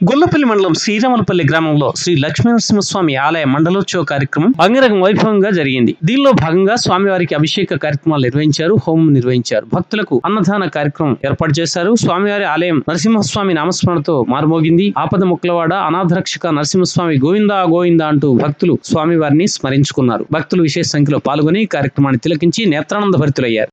గొల్లపల్లి మండలం శ్రీరామలపల్లి గ్రామంలో శ్రీ లక్ష్మీనరసింహస్వామి ఆలయ మండలోత్సవ కార్యక్రమం అంగరంగ వైభవంగా జరిగింది. దీనిలో భాగంగా స్వామివారికి అభిషేక కార్యక్రమాలు నిర్వహించారు హోమం నిర్వహించారు. భక్తులకు అన్నదాన కార్యక్రమం ఏర్పాటు చేశారు. స్వామివారి ఆలయం నరసింహస్వామి నామస్మరణతో మారుమోగింది. ఆపద ముక్కలవాడ అనాథరక్షక నరసింహస్వామి గోవిందా గోవిందా అంటూ భక్తులు స్వామివారిని స్మరించుకున్నారు. భక్తులు విశేష సంఖ్యలో పాల్గొని కార్యక్రమాన్ని తిలకించి నేత్రానంద భరితులయ్యారు.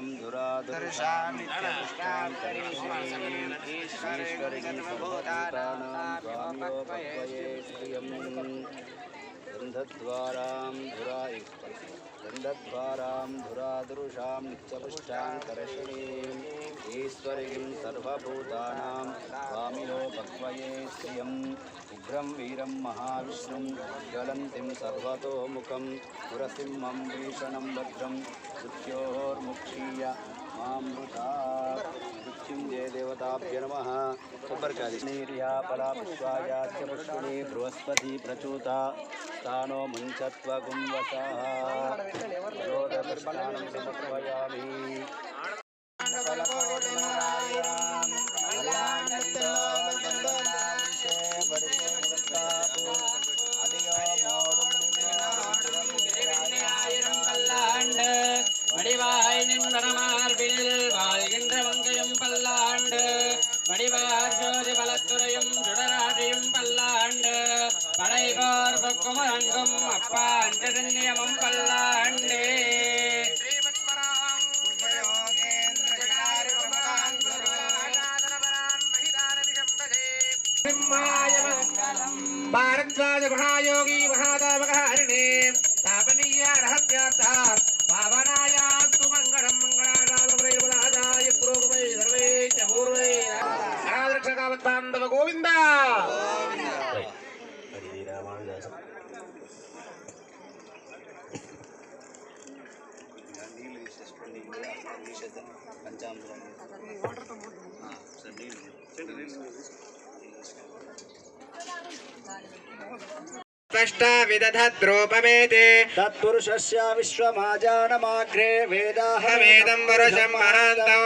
రామ్ गन्धद्वारां धुरा गन्धद्वारां धुरादृशां नित्यपुष्टां कर्षणीम् ईश्वरीं सर्वभूतानां स्वामिनो भक्वये श्रियम् उग्रं वीरं महाविष्णुं మృత్యుంజయ దేవతాభ్య నమ కొబ్బరికాయ నీర్యాపలా పుష్పాయాచ పుష్పిణి బృహస్పతి ప్రచూత స్థానో ముంచత్వగుం వసారోదృష్టానం படைகோர் பொக்குமரங்கும் அப்பா அஞ்சரண்யமும் பல்லாண்டு भारद्वाज महायोगी महादावकारिणे स्थापनीय रहस्यार्थ पावनायास्तु स्पष्ट विदधद्रोपमेते तत्पुरुषस्य विश्वमाजानमाग्रे वेदाः वेदं महान्तौ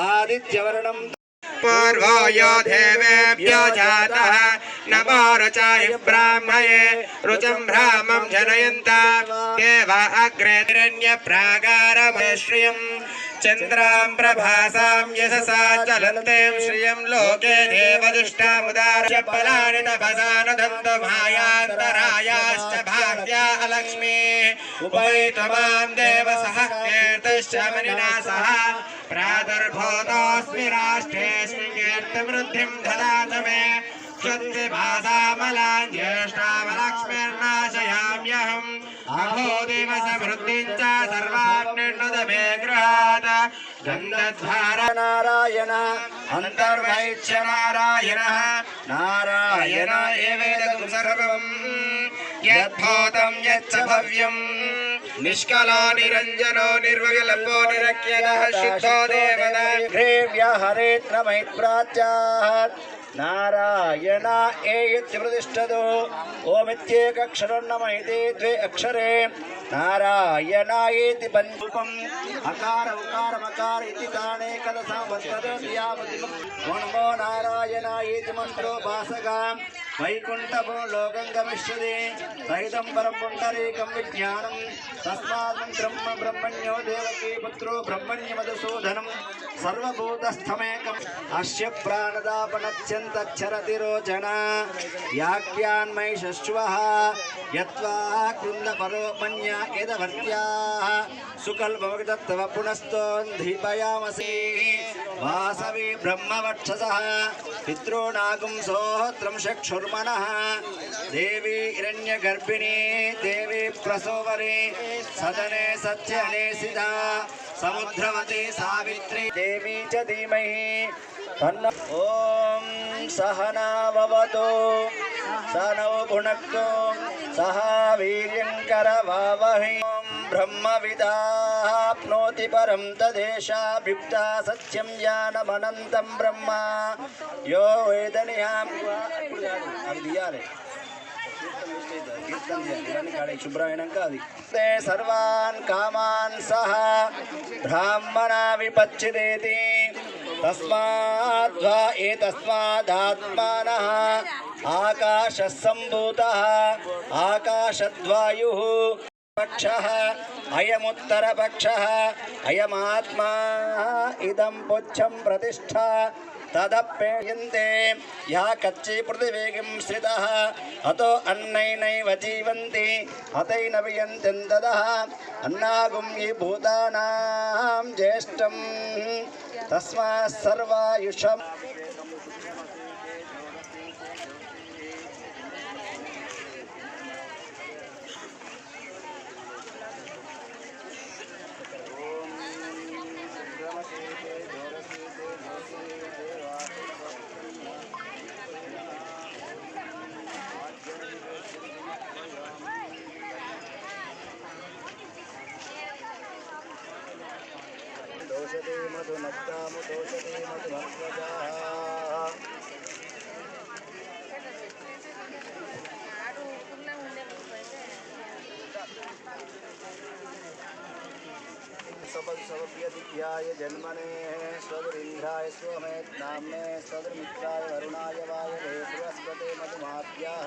आदित्यवर्णं पूर्वो यो देवेभ्यो जातः नमो रुचाय ब्राह्मये रुचं भ्रामं जनयन्त। देव अग्रे हिरण्यप्रागारमय श्रियम् चन्द्रां प्रभासां यशसा चलते श्रियं लोके देवदिष्टामुदारपलानि तपसा नदन्तु मायान्तरायाश्च भाव्या अलक्ष्मी। उपै देव सह सह प्रादुर्भूतोऽस्मि राष्ट्रे कीर्तिवृद्धिं ददात मे। क्षुद्विभासामलान् अहो दिवसमृद्धिं च सर्वाग्निर्नुदमे गृहात् గంగధార నారాయణ అంతర్వైక్ష నారాయణ నారాయణ ఏవేదం సర్వం యద్భూతం యచ్చ భవ్యం నిష్కలా నిరంజనో నిర్వగలపో నిరక్యద శుద్ధో దేవద గ్రేవ్య హరేత్ర మైత్రాచ్యా నారాయణ ఏ ప్రతిష్టదు ఓమిత్యేక ఓమిత్యేకక్షరం నమైతే ద్వే అక్షరే నారాయణాయేతి పంచూపం అకార ఉకార మకార ఇది తానే కల సామస్తోయామతి మణమో నారాయణాయేతి మంత్రో భాసగా. వైకుంఠభో లోకం గమిష్యది సహితం పరం పుండరీకం విజ్ఞానం. తస్మాత్ బ్రహ్మ బ్రహ్మణ్యో దేవకీ పుత్రో బ్రహ్మణ్యమధుసూదనం సర్వభూతస్థమేకం. వాసవి బ్రహ్మవక్షస. పితॄణాగం సోహత్రం చక్షుర్మణ దేవీ హిరణ్యగర్భిణీ దేవీ ప్రసోవరి. సదనే సత్యనేసిదా సముద్రవతి సావిత్రి దేవీ చ ధీమహి. తన్న ఓం సహనావవతు. సనౌ భునక్తు సహ వీర్యంకరవావహి ఓం బ్రహ్మవిదాప్నోతి పరం తదేశాభిప్తా సత్యం జ్ఞానమనంతం బ్రహ్మ. యో వేదనియాం. అవి తీయాలి. శుభ్రమైనాక అది తే సర్వాన్ కామాన్ సహ బ్రాహ్మణ విపచ్చిదేతి తస్మాద్వా ఏతస్మాదాత్మానः ఆకాశः సంభూతः ఆకాశద్వాయుः పక్షः అయముత్తరపక్షः అయమాత్మా ఇదం పుచ్చం ప్రతిష్ట తదప్యేయంతే యా కచ్చి పృథివీగిం శ్రిత అతో అన్నైనైవ జీవంతి అతైన తద అన్నాగుం ఈ భూతానాం జ్యేష్టం తస్మా సర్వాయుషం मधुमती मधुमत्ता जन्मने स्वरिंध्राय स्वमेत नामने वरुणा वरुणाय वायवे बृहस्पते मधुमाभ्याः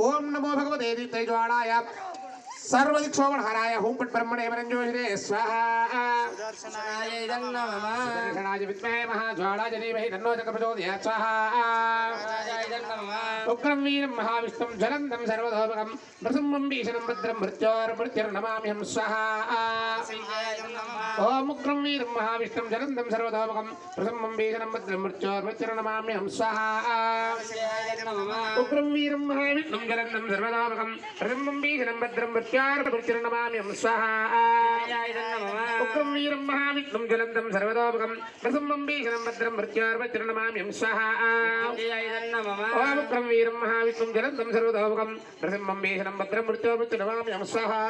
చతుర్నారాయణాయ ఓం నమో భగవతే తైజ్వాణాయ సర్వదిక్షోమణహారాయ హూం పట్ బ్రహ్మణే పరంజోషిరే స్వాహా. దర్శనాయ విద్మహే మహాజ్వాలాయ ధీమహి తన్నో చక్ర ప్రచోదయాత్ స్వాహా. ఉగ్రం వీరం మహావిష్ణుం జ్వలంతం సర్వతోముఖం ప్రసుమ్మం భీషణం భద్రం మృత్యోర్మృత్యుర్నమామ్యహం. స్వాహా. ఓం ఉగ్రం వీరం మహావిష్ణుం జ్వలంతం సర్వతోముఖం ప్రసుమ్మం భీషణం భద్రం మృత్యోర్మృత్యుర్నమామ్యహం. స్వాహా. ఉగ్రం వీరం మహావిష్ణుం జ్వలంతం సర్వతోముఖం ప్రసుమ్మం భీషణం భద్రం మృత్యోర్మృత్యుర్నమామ్యహం స్వాహా. ఉగ్రం వీరం మహావిష్ణుం జ్వలంతం సర్వతోముఖం ప్రసుమ్మం భీషణం భద్రం మృత్యోర్మృత్యుర్నమామ్యహం స్వాహా. ఓం ఉగ్రం వీరం మహావిష్ణుం జలంతం సర్వతోముఖం ప్రసింహం భీషణం భద్రం మృత్యోర్మృత్యునమామ్యం స్వాహా.